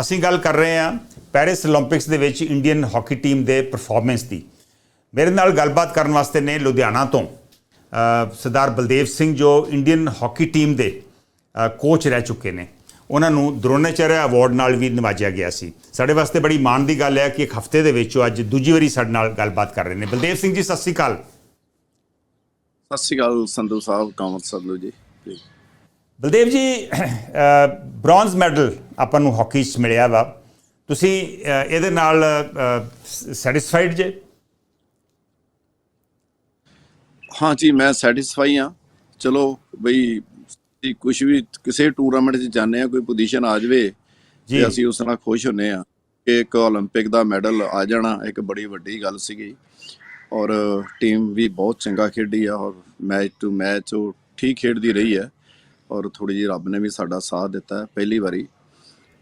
ਅਸੀਂ ਗੱਲ ਕਰ ਰਹੇ ਹਾਂ ਪੈਰਿਸ 올림픽ਸ ਦੇ ਵਿੱਚ ਇੰਡੀਅਨ ਹਾਕੀ ਟੀਮ ਦੇ ਪਰਫਾਰਮੈਂਸ ਦੀ। ਮੇਰੇ ਨਾਲ ਗੱਲਬਾਤ ਕਰਨ ਵਾਸਤੇ ਨੇ ਲੁਧਿਆਣਾ ਤੋਂ ਸਰਦਾਰ ਬਲਦੇਵ ਸਿੰਘ ਜੋ ਇੰਡੀਅਨ ਹਾਕੀ ਟੀਮ ਦੇ ਕੋਚ ਰਹਿ ਚੁੱਕੇ ਨੇ। ਉਹਨਾਂ ਨੂੰ ਦਰੋਣਾਚਾਰਿਆ ਅਵਾਰਡ ਨਾਲ ਵੀ ਨਿਵਾਜਿਆ ਗਿਆ ਸੀ। ਸਾਡੇ ਵਾਸਤੇ ਬੜੀ ਮਾਣ ਦੀ ਗੱਲ ਹੈ ਕਿ ਇੱਕ ਹਫ਼ਤੇ ਦੇ ਵਿੱਚ ਉਹ ਅੱਜ ਦੂਜੀ ਵਾਰੀ ਸਾਡੇ ਨਾਲ ਗੱਲਬਾਤ ਕਰ ਰਹੇ ਨੇ। ਬਲਦੇਵ ਸਿੰਘ ਜੀ, ਸਤਿ ਸ੍ਰੀ ਅਕਾਲ। ਸਤਿ ਸ੍ਰੀ ਅਕਾਲ ਸੰਧੂ ਸਾਹਿਬ ਕਾਮਰ ਸੰਧੂ ਜੀ। ਬਲਦੇਵ ਜੀ ਬ੍ਰੌਂਜ਼ ਮੈਡਲ ਆਪਾਂ ਨੂੰ ਹਾਕੀ 'ਚ ਮਿਲਿਆ ਵਾ ਤੁਸੀਂ ਅ, ਇਹਦੇ ਨਾਲ ਸੈਟੀਸਫਾਈਡ ਜੇ ਹਾਂ ਜੀ ਮੈਂ ਸੈਟੀਸਫਾਈ ਹਾਂ ਚਲੋ ਬਈ ਕੁਝ ਵੀ ਕਿਸੇ ਟੂਰਨਾਮੈਂਟ 'ਚ ਜਾਂਦੇ ਆ ਕੋਈ ਪੋਜੀਸ਼ਨ ਆ ਜਾਵੇ ਜੀ। ਤੇ ਅਸੀਂ ਉਸ ਨਾਲ ਖੁਸ਼ ਹੁੰਨੇ ਆ ਕਿ ਇੱਕ 올림픽 ਦਾ ਮੈਡਲ ਆ ਜਾਣਾ ਇੱਕ ਬੜੀ ਵੱਡੀ ਗੱਲ ਸੀਗੀ ਔਰ ਟੀਮ ਵੀ ਬਹੁਤ ਚੰਗਾ ਖੇਡੀ ਆ ਔਰ ਮੈਚ ਟੂ ਮੈਚ ਉਹ ਠੀਕ ਖੇਡਦੀ ਰਹੀ ਹੈ ਔਰ ਥੋੜੀ ਜਿਹੀ ਰੱਬ ਨੇ ਵੀ ਸਾਡਾ ਸਾਥ ਦਿੱਤਾ ਪਹਿਲੀ ਵਾਰੀ।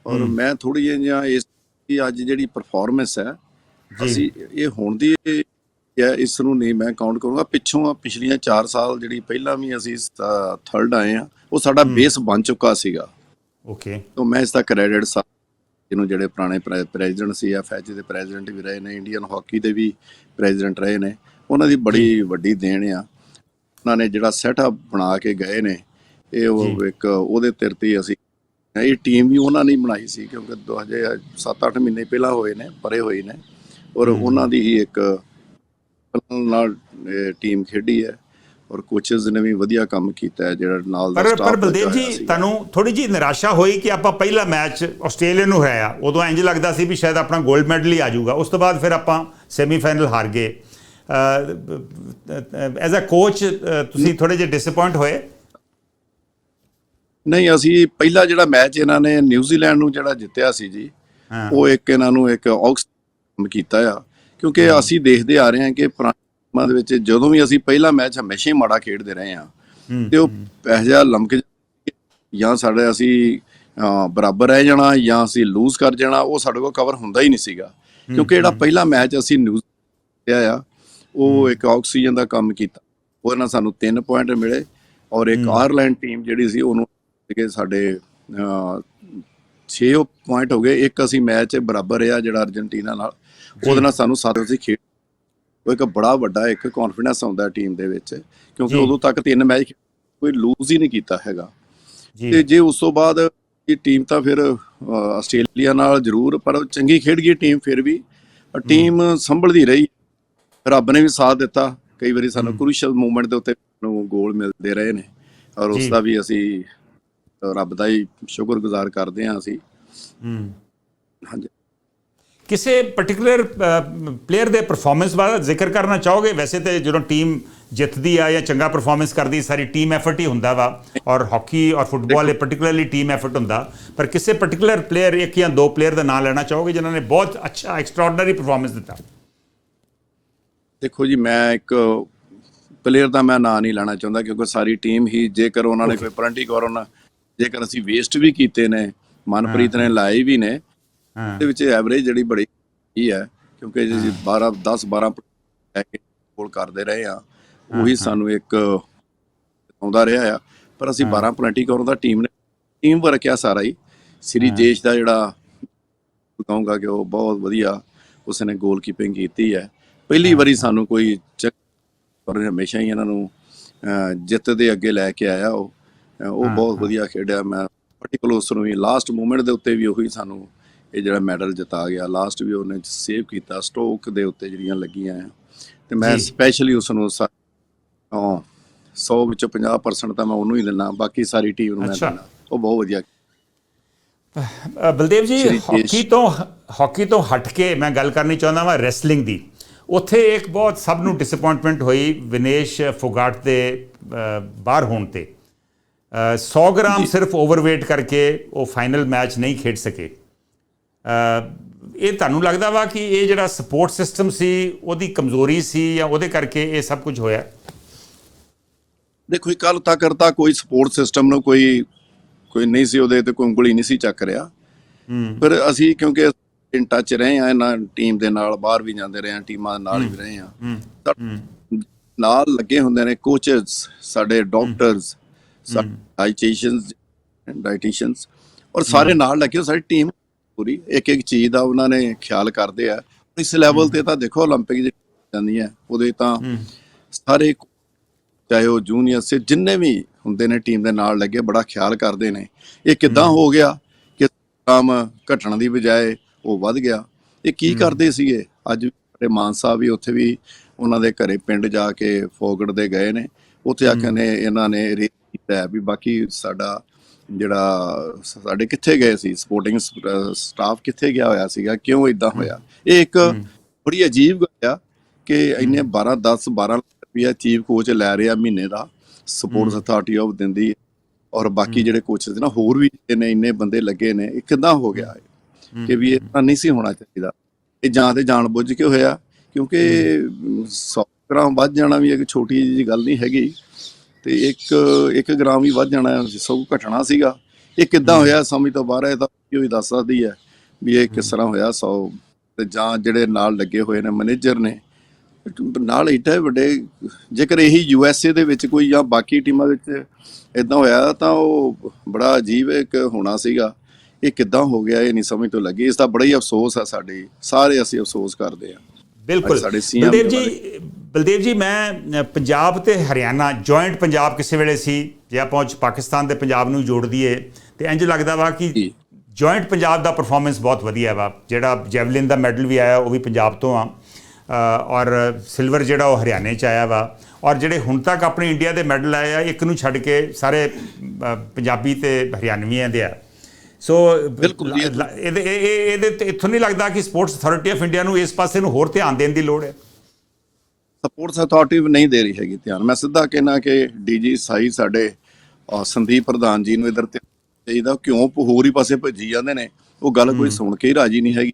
ਔਰ ਮੈਂ ਥੋੜੀ ਜਿਹਾ ਇਸ ਦੀ ਅੱਜ ਜਿਹੜੀ ਪਰਫਾਰਮੈਂਸ ਹੈ। ਅਸੀਂ ਇਹ ਹੁਣ ਦੀ ਹੈ ਇਸ ਨੂੰ ਨਹੀਂ ਮੈਂ ਕਾਊਂਟ ਕਰੂੰਗਾ। ਪਿੱਛੋਂ ਪਿਛਲੀਆਂ 4 ਸਾਲ ਜਿਹੜੀ ਪਹਿਲਾਂ ਵੀ ਅਸੀਂ ਥਰਡ ਆਏ ਆ ਉਹ ਸਾਡਾ ਬੇਸ ਬਣ ਚੁੱਕਾ ਸੀਗਾ। ਓਕੇ ਤੋਂ ਮੈਂ ਇਸ ਦਾ ਕ੍ਰੈਡਿਟ ਜਿਹਨੂੰ ਜਿਹੜੇ ਪੁਰਾਣੇ ਪ੍ਰੈਜ਼ੀਡੈਂਟ ਸੀ ਐਫਐਚ ਦੇ ਪ੍ਰੈਜ਼ੀਡੈਂਟ ਵੀ ਰਹੇ ਨੇ ਇੰਡੀਅਨ ਹਾਕੀ ਦੇ ਵੀ ਪ੍ਰੈਜ਼ੀਡੈਂਟ ਰਹੇ ਨੇ ਉਹਨਾਂ ਦੀ ਬੜੀ ਵੱਡੀ ਦੇਣ ਆ। ਉਹਨਾਂ ਨੇ ਜਿਹੜਾ ਸੈਟਅਪ ਬਣਾ ਕੇ ਗਏ ਨੇ ਇਹ ਉਹ ਇੱਕ ਉਹਦੇ ਤਿਰਤੀ ਅਸੀਂ ਇਹ ਟੀਮ ਵੀ ਉਹਨਾਂ ਨੇ ਬਣਾਈ ਸੀ ਕਿਉਂਕਿ 2007-8 ਮਹੀਨੇ ਪਹਿਲਾਂ ਹੋਏ ਨੇ ਪਰੇ ਹੋਏ ਨੇ। ਔਰ ਉਹਨਾਂ ਦੀ ਹੀ ਇੱਕ ਨਾਲ ਟੀਮ ਖੇਡੀ ਹੈ ਔਰ ਕੋਚਸ ਨੇ ਵੀ ਵਧੀਆ ਕੰਮ ਕੀਤਾ ਹੈ ਜਿਹੜਾ ਨਾਲ ਦਾ ਸਟਾਫ ਪਰ ਬਲਦੇਵ ਜੀ ਤੁਹਾਨੂੰ ਥੋੜੀ ਜੀ ਨਿਰਾਸ਼ਾ ਹੋਈ ਕਿ ਆਪਾਂ ਪਹਿਲਾ ਮੈਚ ਆਸਟ੍ਰੇਲੀਆ ਨੂੰ ਹਰਾਇਆ ਉਦੋਂ ਇੰਜ ਲੱਗਦਾ ਸੀ ਵੀ ਸ਼ਾਇਦ ਆਪਣਾ 골ਡ ਮੈਡਲ ਹੀ ਆ ਜਾਊਗਾ। ਉਸ ਤੋਂ ਬਾਅਦ ਫਿਰ ਆਪਾਂ ਸੈਮੀਫਾਈਨਲ ਹਾਰ ਗਏ। ਐਜ਼ ਅ ਕੋਚ ਤੁਸੀਂ ਥੋੜੇ ਜਿਹਾ ਡਿਸਪਾਇੰਟ ਹੋਏ। ਨਹੀਂ ਅਸੀਂ ਪਹਿਲਾ ਜਿਹੜਾ ਮੈਚ ਇਹਨਾਂ ਨੇ ਨਿਊਜ਼ੀਲੈਂਡ ਨੂੰ ਜਿਹੜਾ ਜਿੱਤਿਆ ਸੀ ਜੀ ਉਹ ਇੱਕ ਇਹਨਾਂ ਨੂੰ ਇੱਕ ਔਕਸ ਕੀਤਾ ਆ। ਕਿਉਂਕਿ ਅਸੀਂ ਦੇਖਦੇ ਆ ਰਹੇ ਹਾਂ ਕਿ ਪੁਰਾਣੇ ਦੇ ਵਿੱਚ ਜਦੋਂ ਵੀ ਅਸੀਂ ਪਹਿਲਾ ਮੈਚ ਹਮੇਸ਼ਾ ਹੀ ਮਾੜਾ ਖੇਡਦੇ ਰਹੇ ਹਾਂ ਤੇ ਉਹ ਇਹੋ ਜਿਹਾ ਲਮਕ ਜਾਂ ਸਾਡੇ ਅਸੀਂ ਬਰਾਬਰ ਰਹਿ ਜਾਣਾ ਜਾਂ ਅਸੀਂ ਲੂਜ਼ ਕਰ ਜਾਣਾ ਉਹ ਸਾਡੇ ਕੋਲ ਕਵਰ ਹੁੰਦਾ ਹੀ ਨਹੀਂ ਸੀਗਾ। ਕਿਉਂਕਿ ਜਿਹੜਾ ਪਹਿਲਾ ਮੈਚ ਅਸੀਂ ਨਿਊਜ਼ ਆ ਆ ਉਹ ਇੱਕ ਆਕਸੀਜਨ ਦਾ ਕੰਮ ਕੀਤਾ। ਉਹਦੇ ਨਾਲ ਸਾਨੂੰ 3 ਪੁਆਇੰਟ ਮਿਲੇ ਔਰ ਇੱਕ ਆਇਰਲੈਂਡ ਟੀਮ ਜਿਹੜੀ ਸੀ ਉਹਨੂੰ ਕਿ ਸਾਡੇ 6 ਪੁਆਇੰਟ ਹੋ ਗਏ। ਇੱਕ ਅਸੀਂ ਮੈਚ ਬਰਾਬਰ ਰਿਹਾ ਜਿਹੜਾ ਅਰਜنٹੀਨਾ ਨਾਲ। ਉਹਦੇ ਨਾਲ ਸਾਨੂੰ 7 ਅਸੀਂ ਖੇਡ ਉਹ ਇੱਕ ਬੜਾ ਵੱਡਾ ਇੱਕ ਕੌਨਫੀਡੈਂਸ ਆਉਂਦਾ ਟੀਮ ਦੇ ਵਿੱਚ। ਕਿਉਂਕਿ। ਉਦੋਂ ਤੱਕ ਤਿੰਨ ਮੈਚ ਕੋਈ ਲੂਜ਼ ਹੀ ਨਹੀਂ ਕੀਤਾ ਹੈਗਾ। ਤੇ ਜੀ ਉਸ ਤੋਂ ਬਾਅਦ ਇਹ ਟੀਮ ਤਾਂ ਫਿਰ ਆਸਟ੍ਰੇਲੀਆ ਨਾਲ ਜ਼ਰੂਰ ਪਰ ਚੰਗੀ ਖੇਡ ਗਈ ਟੀਮ ਫਿਰ ਵੀ। ਟੀਮ ਸੰਭਲਦੀ ਰਹੀ। ਰੱਬ ਨੇ ਵੀ ਸਾਥ ਦਿੱਤਾ। ਕਈ ਵਾਰੀ ਸਾਨੂੰ ਕ੍ਰੂਸ਼ਲ ਮੂਮੈਂਟ ਦੇ ਉੱਤੇ ਨੂੰ ਗੋਲ ਮਿਲਦੇ ਰਹੇ ਨੇ। ਔਰ ਉਸ। ਦਾ ਵੀ ਅਸੀਂ ਰੱਬ ਦਾ ਹੀ ਸ਼ੁਕਰਗੁਜ਼ਾਰ ਕਰਦੇ ਹਾਂ ਅਸੀਂ। ਹੂੰ। ਹਾਂਜੀ। ਕਿਸੇ ਪਾਰਟਿਕੂਲਰ ਪਲੇਅਰ ਦੇ ਪਰਫਾਰਮੈਂਸ ਬਾਰੇ ਜ਼ਿਕਰ ਕਰਨਾ ਚਾਹੋਗੇ? ਵੈਸੇ ਤੇ ਜਦੋਂ ਟੀਮ ਜਿੱਤਦੀ ਆ ਜਾਂ ਚੰਗਾ ਪਰਫਾਰਮੈਂਸ ਕਰਦੀ ਸਾਰੀ ਟੀਮ ਐਫਰਟ ਹੀ ਹੁੰਦਾ ਵਾ। ਔਰ ਹਾਕੀ ਔਰ ਫੁੱਟਬਾਲ ਇਹ ਪਾਰਟਿਕੂਲਰਲੀ ਟੀਮ ਐਫਰਟ ਹੁੰਦਾ। ਪਰ ਕਿਸੇ ਪਾਰਟਿਕੂਲਰ ਪਲੇਅਰ ਇੱਕ ਜਾਂ ਦੋ ਪਲੇਅਰ ਦਾ ਨਾਮ ਲੈਣਾ ਚਾਹੋਗੇ ਜਿਨ੍ਹਾਂ ਨੇ ਬਹੁਤ ਅੱਛਾ ਐਕਸਟਰਾਆਰਡਨਰੀ ਪਰਫਾਰਮੈਂਸ ਦਿੱਤਾ? ਦੇਖੋ ਜੀ ਮੈਂ ਇੱਕ ਪਲੇਅਰ ਦਾ ਮੈਂ ਨਾਂ ਨਹੀਂ ਲੈਣਾ ਚਾਹੁੰਦਾ ਕਿਉਂਕਿ ਸਾਰੀ ਟੀਮ ਹੀ ਜੇਕਰ ਉਹਨਾਂ ਨੇ ਕੋਈ ਪਲੰਟੀ ਕਰਨ ਜੇਕਰ ਅਸੀਂ ਵੇਸਟ ਵੀ ਕੀਤੇ ਨੇ ਮਨਪ੍ਰੀਤ ਨੇ ਲਾਏ ਵੀ ਨੇ ਹਾਂ। ਦੇ ਵਿੱਚ ਐਵਰੇਜ ਜਿਹੜੀ ਬੜੀ ਹੀ ਹੈ ਕਿਉਂਕਿ ਜੇ 12 10 12 ਲੈ ਕੇ ਗੋਲ ਕਰਦੇ ਰਹੇ ਆ ਉਹੀ ਸਾਨੂੰ ਇੱਕ ਆਉਂਦਾ ਰਿਹਾ ਆ। ਪਰ ਅਸੀਂ 12 ਪਲੰਟੀ ਕਰਨ ਦਾ ਟੀਮ ਨੇ ਟੀਮ ਵਰਕ ਆ ਸਾਰਾ ਹੀ। ਸ੍ਰੀ ਜੇਸ਼ ਦਾ ਜਿਹੜਾ ਕਹੂੰਗਾ ਕਿ ਉਹ ਬਹੁਤ ਵਧੀਆ ਉਸਨੇ ਗੋਲ ਕੀਪਿੰਗ ਕੀਤੀ ਹੈ। ਪਹਿਲੀ ਵਾਰੀ ਸਾਨੂੰ ਕੋਈ ਚੱਕ- ਪਰ ਹਮੇਸ਼ਾ ਹੀ ਇਹਨਾਂ ਨੂੰ ਜਿੱਤ ਦੇ ਅੱਗੇ ਲੈ ਕੇ ਆਇਆ ਉਹ। ਉਹ ਬਹੁਤ ਵਧੀਆ ਖੇਡਿਆ ਮੈਂ ਪਾਰਟਿਕੂਲਰ ਉਸ ਨੂੰ ਵੀ ਲਾਸਟ ਮੂਮੈਂਟ ਦੇ ਉੱਤੇ ਵੀ ਉਹੀ ਸਾਨੂੰ ਇਹ ਜਿਹੜਾ ਮੈਡਲ ਜਿਤਾ ਗਿਆ ਲਾਸਟ ਵੀ ਉਹਨੇ ਸੇਵ ਕੀਤਾ ਸਟ੍ਰੋਕ ਦੇ ਉੱਤੇ ਜਿਹੜੀਆਂ ਲੱਗੀਆਂ ਆ ਤੇ ਮੈਂ। ਸਪੈਸ਼ਲੀ ਉਸ ਨੂੰ ਸਾ- ਹਾਂ 100 ਵਿੱਚੋਂ 50% ਤਾਂ ਮੈਂ ਉਹਨੂੰ ਹੀ ਦਿੰਦਾ ਬਾਕੀ ਸਾਰੀ ਟੀਮ ਨੂੰ ਮੈਂ। ਦਿੰਦਾ ਉਹ ਬਹੁਤ ਵਧੀਆ ਬਲਦੇਵ ਜੀ। ਹਾਕੀ ਤੋਂ ਹਾਕੀ ਤੋਂ ਹਟ ਕੇ ਮੈਂ ਗੱਲ ਕਰਨੀ ਚਾਹੁੰਦਾ ਹਾਂ ਰੈਸਲਿੰਗ ਦੀ ਉੱਥੇ ਇੱਕ ਬਹੁਤ ਸਭ ਨੂੰ ਡਿਸਪਾਇੰਟਮੈਂਟ ਹੋਈ ਵਿਨੇਸ਼ ਫੋਗਾਟ ਦੇ ਬਾਹਰ ਹੋਣ ਤੇ 100 ਗ੍ਰਾਮ ਸਿਰਫ ਓਵਰਵੇਟ ਕਰਕੇ ਉਹ ਫਾਈਨਲ ਮੈਚ ਨਹੀਂ ਖੇਡ ਸਕੇ। ਇਹ ਤੁਹਾਨੂੰ ਲੱਗਦਾ ਵਾ ਕਿ ਇਹ ਜਿਹੜਾ ਸਪੋਰਟ ਸਿਸਟਮ ਸੀ ਉਹਦੀ ਕਮਜ਼ੋਰੀ ਸੀ ਜਾਂ ਉਹਦੇ ਕਰਕੇ ਇਹ ਸਭ ਕੁਝ ਹੋਇਆ? ਦੇਖੋ ਕੱਲ ਤੱਕ ਤਾਂ ਕੋਈ ਸਪੋਰਟ ਸਿਸਟਮ ਨੂੰ ਕੋਈ ਕੋਈ ਨਹੀਂ ਸੀ ਉਹਦੇ ਤੇ ਕੋਈ ਉਂਗਲੀ ਨਹੀਂ ਸੀ ਚੱਕ ਰਿਹਾ। ਪਰ ਅਸੀਂ ਕਿਉਂਕਿ ਇਨ ਟੱਚ ਰਹੇ ਆ ਇਹਨਾਂ ਟੀਮ ਦੇ ਨਾਲ ਬਾਹਰ ਵੀ ਜਾਂਦੇ ਰਹੇ ਆ ਟੀਮਾਂ ਦੇ ਨਾਲ ਵੀ ਰਹੇ ਆ ਨਾਲ ਲੱਗੇ ਹੁੰਦੇ ਨੇ ਕੋਚਸ ਸਾਡੇ ਡਾਕਟਰਸ ਡਾਈਟੀਸ਼ੀਅਨਸ ਡਾਈਟੀਸ਼ੀਅਨਸ ਔਰ ਸਾਰੇ ਨਾਲ ਲੱਗੇ ਹੋਏ, ਸਾਡੀ ਟੀਮ ਪੂਰੀ ਇੱਕ ਇੱਕ ਚੀਜ਼ ਦਾ ਉਹਨਾਂ ਨੇ ਖਿਆਲ ਕਰਦੇ ਆ ਇਸ ਲੈਵਲ ਤੇ ਤਾਂ ਦੇਖੋ 올림픽 ਜਿਹੜੀ ਜਾਂਦੀ ਹੈ ਉਹਦੇ ਤਾਂ ਸਾਰੇ ਚਾਹੇ ਉਹ ਜੂਨੀਅਰ ਸੇ ਜਿੰਨੇ ਵੀ ਹੁੰਦੇ ਨੇ ਟੀਮ ਦੇ ਨਾਲ ਲੱਗੇ ਬੜਾ ਖਿਆਲ ਕਰਦੇ ਨੇ ਇਹ ਕਿੱਦਾਂ ਹੋ ਗਿਆ ਕਿ ਕੰਮ ਘਟਣ ਦੀ ਬਜਾਏ ਉਹ ਵੱਧ ਗਿਆ ਇਹ ਕੀ ਕਰਦੇ ਸੀਗੇ ਅੱਜ ਸਾਡੇ ਮਾਨ ਸਾਹਿਬ ਵੀ ਉੱਥੇ ਵੀ ਉਹਨਾਂ ਦੇ ਘਰੇ ਪਿੰਡ ਜਾ ਕੇ ਫੋਗੜ ਦੇ ਗਏ ਨੇ ਉੱਥੇ ਆ ਕੇ ਨੇ ਇਹਨਾਂ ਨੇ ਰੇਟ ਕੀਤਾ ਵੀ ਬਾਕੀ ਸਾਡਾ ਜਿਹੜਾ ਸਾਡੇ ਕਿੱਥੇ ਗਏ ਸੀ? ਸਪੋਰਟਿੰਗ ਸਟਾਫ ਕਿੱਥੇ ਗਿਆ ਹੋਇਆ ਸੀਗਾ? ਕਿਉਂ ਇਦਾਂ ਹੋਇਆ? ਇਹ ਇੱਕ ਬੜੀ ਅਜੀਬ ਗੱਲ ਆ ਕਿ ਇੰਨੇ 12 10 12 ਲੱਖ ਰੁਪਇਆ ਚੀਫ ਕੋਚ ਲੈ ਰਿਹਾ ਮਹੀਨੇ ਦਾ ਸਪੋਰਟਸ ਅਥਾਰਟੀ ਆਫ ਦਿੰਦੀ। ਔਰ ਬਾਕੀ ਜਿਹੜੇ ਕੋਚਸ ਨੇ ਹੋਰ ਵੀ ਨੇ ਇੰਨੇ ਬੰਦੇ ਲੱਗੇ ਨੇ ਇਹ ਕਿੱਦਾਂ ਹੋ ਗਿਆ? ਕਿ ਵੀ ਇਹ ਤਾਂ ਨਹੀਂ ਸੀ ਹੋਣਾ ਚਾਹੀਦਾ। ਇਹ ਜਾਂ ਤੇ ਜਾਣ ਬੁੱਝ ਕੇ ਹੋਇਆ ਕਿਉਂਕਿ 100 ਗ੍ਰਾਮ ਵੱਧ ਜਾਣਾ ਵੀ ਇੱਕ ਛੋਟੀ ਜਿਹੀ ਗੱਲ ਨਹੀਂ ਹੈਗੀ। ਤੇ ਇੱਕ ਇੱਕ ਗ੍ਰਾਮ ਹੀ ਵੱਧ ਜਾਣਾ ਸਭ ਘਟਣਾ ਸੀਗਾ। ਇਹ ਕਿੱਦਾਂ ਹੋਇਆ ਸਮਝ ਤੋਂ ਬਾਹਰ ਹੈ ਤਾਂ ਇਹ ਵੀ ਦੱਸ ਸਕਦੀ ਹੈ ਵੀ ਇਹ ਕਿਸ ਤਰ੍ਹਾਂ ਹੋਇਆ 100 ਤੇ ਜਾਂ ਜਿਹੜੇ ਨਾਲ ਲੱਗੇ ਹੋਏ ਨੇ ਮੈਨੇਜਰ ਨੇ। ਨਾਲ ਇੱਡਾ ਵੱਡੇ ਜੇਕਰ ਇਹੀ ਯੂ ਐਸ ਏ ਦੇ ਵਿੱਚ ਕੋਈ ਜਾਂ ਬਾਕੀ ਟੀਮਾਂ ਵਿੱਚ ਇਦਾਂ ਹੋਇਆ ਤਾਂ ਉਹ ਬੜਾ ਅਜੀਬ ਇੱਕ ਹੋਣਾ ਸੀਗਾ। ਇਹ ਕਿੱਦਾਂ ਹੋ ਗਿਆ ਇਹ ਨਹੀਂ ਸਮਝ ਤੋਂ ਲੱਗੀ। ਇਸ ਦਾ ਬੜਾ ਹੀ ਅਫਸੋਸ ਹੈ ਸਾਡੇ ਸਾਰੇ ਅਸੀਂ ਅਫਸੋਸ ਕਰਦੇ ਹਾਂ। ਬਿਲਕੁਲ। ਸਾਡੇ ਬਲਦੇਵ ਦੇ ਜੀ ਬਲਦੇਵ ਜੀ ਮੈਂ ਪੰਜਾਬ ਤੇ ਹਰਿਆਣਾ ਜੁਆਇੰਟ ਪੰਜਾਬ ਕਿਸੇ ਵੇਲੇ ਸੀ ਜੇ ਆਪਾਂ ਉਹ ਪਾਕਿਸਤਾਨ ਦੇ ਪੰਜਾਬ ਨੂੰ ਜੋੜ ਦਈਏ ਤੇ ਇੰਜ ਲੱਗਦਾ ਵਾ ਕਿ। ਜੁਆਇੰਟ ਪੰਜਾਬ ਦਾ ਪਰਫਾਰਮੈਂਸ ਬਹੁਤ ਵਧੀਆ ਵਾ। ਜਿਹੜਾ ਜੈਵਲਿਨ ਦਾ ਮੈਡਲ ਵੀ ਆਇਆ ਉਹ ਵੀ ਪੰਜਾਬ ਤੋਂ ਆ। ਔਰ ਸਿਲਵਰ ਜਿਹੜਾ ਉਹ ਹਰਿਆਣੇ ਚ ਆਇਆ ਵਾ। ਔਰ ਜਿਹੜੇ ਹੁਣ ਤੱਕ ਆਪਣੇ ਇੰਡੀਆ ਦੇ ਮੈਡਲ ਆਏ ਆ ਇੱਕ ਨੂੰ ਛੱਡ ਕੇ ਸਾਰੇ ਪੰਜਾਬੀ ਤੇ ਹਰਿਆਣਵੀਆਂ ਦੇ ਆ। ਸੋ ਬਿਲਕੁਲ ਇਹਦੇ ਇਹ- ਇਹ- ਇਹਦੇ ਇੱਥੋਂ ਨਹੀਂ ਲੱਗਦਾ ਕਿ ਸਪੋਰਟਸ ਅਥਾਰਟੀ ਆਫ ਇੰਡੀਆ ਨੂੰ ਇਸ ਪਾਸੇ ਨੂੰ ਹੋਰ ਧਿਆਨ ਦੇਣ ਦੀ ਲੋੜ ਹੈ। ਸਪੋਰਟਸ ਅਥਾਰਟੀ ਨਹੀਂ ਦੇ ਰਹੀ ਹੈਗੀ ਧਿਆਨ। ਮੈਂ ਸਿੱਧਾ ਕਹਿਣਾ ਕਿ ਡੀਜੀ ਸਾਈ ਸਾਡੇ ਸੰਦੀਪ ਪ੍ਰਧਾਨ ਜੀ ਨੂੰ ਇਧਰ ਤੇ ਚਾਹੀਦਾ ਕਿਉਂ ਹੋਰ ਹੀ ਪਾਸੇ ਭੱਜੀ ਜਾਂਦੇ ਨੇ। ਉਹ ਗੱਲ ਕੋਈ ਸੁਣ ਕੇ ਹੀ ਰਾਜੀ ਨਹੀਂ ਹੈਗੀ।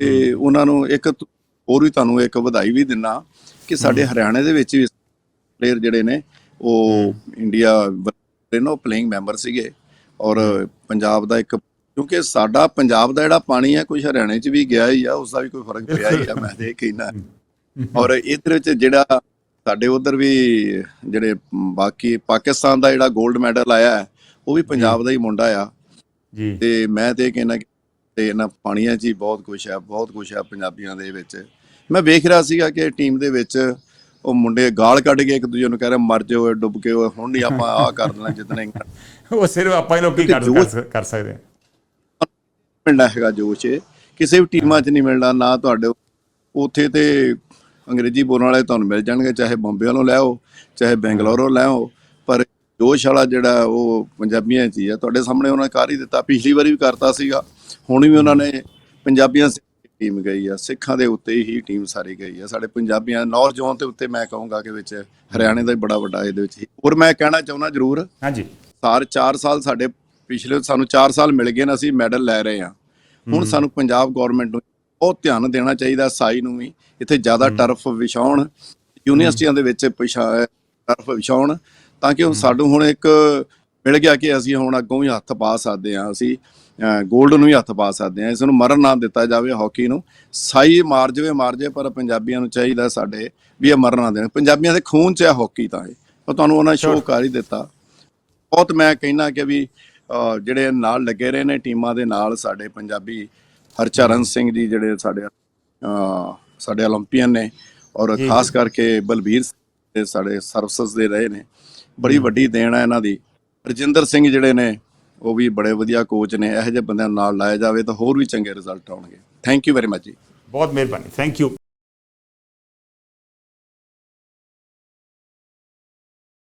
ਤੇ ਉਹਨਾਂ ਨੂੰ ਇੱਕ ਹੋਰ ਵੀ ਤੁਹਾਨੂੰ ਇੱਕ ਵਧਾਈ ਵੀ ਦਿੰਨਾ ਕਿ ਸਾਡੇ ਹਰਿਆਣੇ ਦੇ ਵਿੱਚ ਵੀ ਪਲੇਅਰ ਜਿਹੜੇ ਨੇ ਉਹ ਇੰਡੀਆ ਦੇ ਨੋ ਪਲੇਇੰਗ ਮੈਂਬਰ ਸੀਗੇ। ਔਰ ਪੰਜਾਬ ਦਾ ਇੱਕ ਕਿਉਂਕਿ ਸਾਡਾ ਪੰਜਾਬ ਦਾ ਜਿਹੜਾ ਪਾਣੀ ਹੈ ਕੁਝ ਹਰਿਆਣੇ 'ਚ ਵੀ ਗਿਆ ਹੀ ਆ ਉਸ ਦਾ ਵੀ ਕੋਈ ਫ਼ਰਕ ਪਿਆ ਹੀ ਆ ਮੈਂ ਤੇ ਇਹ ਕਹਿਣਾ। ਔਰ ਇਹਦੇ ਵਿੱਚ ਜਿਹੜਾ ਸਾਡੇ ਉਧਰ ਵੀ ਜਿਹੜੇ ਬਾਕੀ ਪਾਕਿਸਤਾਨ ਦਾ ਜਿਹੜਾ 골ਡ ਮੈਡਲ ਆਇਆ ਹੈ, ਉਹ ਵੀ ਪੰਜਾਬ ਦਾ ਹੀ ਮੁੰਡਾ ਆ। ਜੀ। ਤੇ ਮੈਂ ਤੇ ਇਹ ਕਹਿਣਾ ਕਿ ਤੇ ਇਹਨਾਂ ਪਾਣੀਆਂ 'ਚ ਹੀ ਬਹੁਤ ਕੁਝ ਹੈ ਬਹੁਤ ਕੁਝ ਹੈ ਪੰਜਾਬੀਆਂ ਦੇ ਵਿੱਚ। ਮੈਂ ਵੇਖ ਰਿਹਾ ਸੀਗਾ ਕਿ ਟੀਮ ਦੇ ਵਿੱਚ ਉਹ ਮੁੰਡੇ ਗਾਲ ਕੱਢ ਕੇ ਇੱਕ ਦੂਜੇ ਨੂੰ ਕਹਿ ਰਹੇ ਮਰ ਜਾਓ ਡੁੱਬ ਕੇ ਓਏ, ਹੁਣ ਨਹੀਂ ਆਪਾਂ ਆਹ ਕਰ ਦੇਣਾ ਇੰਗਲੈਂਡ ਉਹ ਸਿਰਫ ਆਪਾਂ ਹੀ ਲੋਕੀ ਕਰ ਕਰ ਸਕ- ਕਰ ਸਕਦੇ ਹਾਂ ਮਿਲਣਾ ਹੈਗਾ ਜੋਸ਼ ਕਿਸੇ ਵੀ ਟੀਮਾਂ 'ਚ ਨਹੀਂ ਮਿਲਣਾ ਨਾ ਤੁਹਾਡੇ ਉੱਥੇ ਤੇ ਅੰਗਰੇਜ਼ੀ ਬੋਲਣ ਵਾਲੇ ਤੁਹਾਨੂੰ ਮਿਲ ਜਾਣਗੇ ਚਾਹੇ ਬੰਬੇ ਵੱਲੋਂ ਲੈ ਆਓ ਚਾਹੇ ਬੈਂਗਲੌਰੋਂ ਲੈ ਆਓ ਪਰ ਜੋਸ਼ ਵਾਲਾ ਜਿਹੜਾ ਉਹ ਪੰਜਾਬੀਆਂ 'ਚ ਹੀ ਆ। ਤੁਹਾਡੇ ਸਾਹਮਣੇ ਉਹਨਾਂ ਕਰ ਹੀ ਦਿੱਤਾ ਪਿਛਲੀ ਵਾਰੀ ਵੀ ਕਰਤਾ ਸੀਗਾ। ਹੁਣ ਵੀ ਉਹਨਾਂ ਨੇ ਪੰਜਾਬੀਆਂ ਟੀਮ ਗਈ ਆ। ਸਿੱਖਾਂ ਦੇ ਉੱਤੇ ਹੀ ਟੀਮ ਸਾਰੀ ਗਈ ਆ। ਸਾਡੇ ਪੰਜਾਬੀਆਂ ਜ਼ੋਨ ਦੇ ਉੱਤੇ ਮੈਂ ਕਹੂੰਗਾ ਕਿ ਵਿੱਚ ਹਰਿਆਣੇ ਦਾ ਹੀ ਬੜਾ ਵੱਡਾ ਇਹਦੇ ਵਿੱਚ ਹੀ ਔਰ ਮੈਂ ਕਹਿਣਾ ਚਾਹੁੰਦਾ ਜ਼ਰੂਰ ਹਾਂਜੀ। ਸਾਰ 4 ਸਾਲ ਸਾਡੇ ਪਿਛਲੇ ਸਾਨੂੰ 4 ਸਾਲ ਮਿਲ ਗਏ ਨੇ ਅਸੀਂ ਮੈਡਲ ਲੈ ਰਹੇ ਹਾਂ। ਹੁਣ ਸਾਨੂੰ ਪੰਜਾਬ ਗਵਰਨਮੈਂਟ ਨੂੰ ਬਹੁਤ ਧਿਆਨ ਦੇਣਾ ਚਾਹੀਦਾ ਸਾਈ ਨੂੰ ਵੀ। ਇੱਥੇ ਜ਼ਿਆਦਾ ਟਰਫ ਵਿਛਾਉਣ ਯੂਨੀਵਰਸਿਟੀਆਂ ਦੇ ਵਿੱਚ ਪਿਛਾ- ਟਰਫ ਵਿਛਾਉਣ ਤਾਂ ਕਿ ਸਾਨੂੰ ਹੁਣ ਇੱਕ ਮਿਲ ਗਿਆ ਕਿ ਅਸੀਂ ਹੁਣ ਅੱਗੋਂ ਵੀ ਹੱਥ ਪਾ ਸਕਦੇ ਹਾਂ। ਅਸੀਂ 골ਡ ਨੂੰ ਵੀ ਹੱਥ ਪਾ ਸਕਦੇ ਹਾਂ। ਇਸ ਨੂੰ ਮਰਨ ਨਾ ਦਿੱਤਾ ਜਾਵੇ ਹਾਕੀ ਨੂੰ। ਸਾਈ ਮਾਰ ਜਾਵੇ ਮਾਰ ਜਾਵੇ ਪਰ ਪੰਜਾਬੀਆਂ ਨੂੰ ਚਾਹੀਦਾ ਸਾਡੇ ਵੀ ਇਹ ਮਰਨ ਨਾ ਦੇਣ। ਪੰਜਾਬੀਆਂ ਦੇ ਖੂਨ 'ਚ ਹੈ ਹਾਕੀ ਤਾਂ ਇਹ। ਉਹ ਤੁਹਾਨੂੰ ਉਹਨਾਂ ਸ਼ੋਅ ਕਰ ਹੀ ਦਿੱਤਾ। ਬਹੁਤ ਮੈਂ ਕਹਿਣਾ ਕਿ ਵੀ ਜਿਹੜੇ ਨਾਲ ਲੱਗੇ ਰਹੇ ਨੇ ਟੀਮਾਂ ਦੇ ਨਾਲ ਸਾਡੇ ਪੰਜਾਬੀ ਹਰਚਰਨ ਸਿੰਘ ਜੀ ਜਿਹੜੇ ਸਾਡੇ ਸਾਡੇ 올림픽ੀਅਨ ਨੇ ਔਰ ਖਾਸ ਕਰਕੇ ਬਲਬੀਰ ਤੇ ਸਾਡੇ ਸਰਵਿਸਸ ਦੇ ਰਹੇ ਨੇ। ਬੜੀ ਵੱਡੀ ਦੇਣ ਹੈ ਇਹਨਾਂ ਦੀ। ਰਜਿੰਦਰ ਸਿੰਘ ਜਿਹੜੇ ਨੇ ਉਹ ਵੀ ਬੜੇ ਵਧੀਆ ਕੋਚ ਨੇ। ਇਹੋ ਜਿਹੇ ਬੰਦਿਆਂ ਨਾਲ ਲਾਇਆ ਜਾਵੇ ਤਾਂ ਹੋਰ ਵੀ ਚੰਗੇ ਰਿਜ਼ਲਟ ਆਉਣਗੇ। ਥੈਂਕ ਯੂ ਵੈਰੀ ਮੱਚ ਜੀ। ਬਹੁਤ ਮਿਹਰਬਾਨੀ। Thank you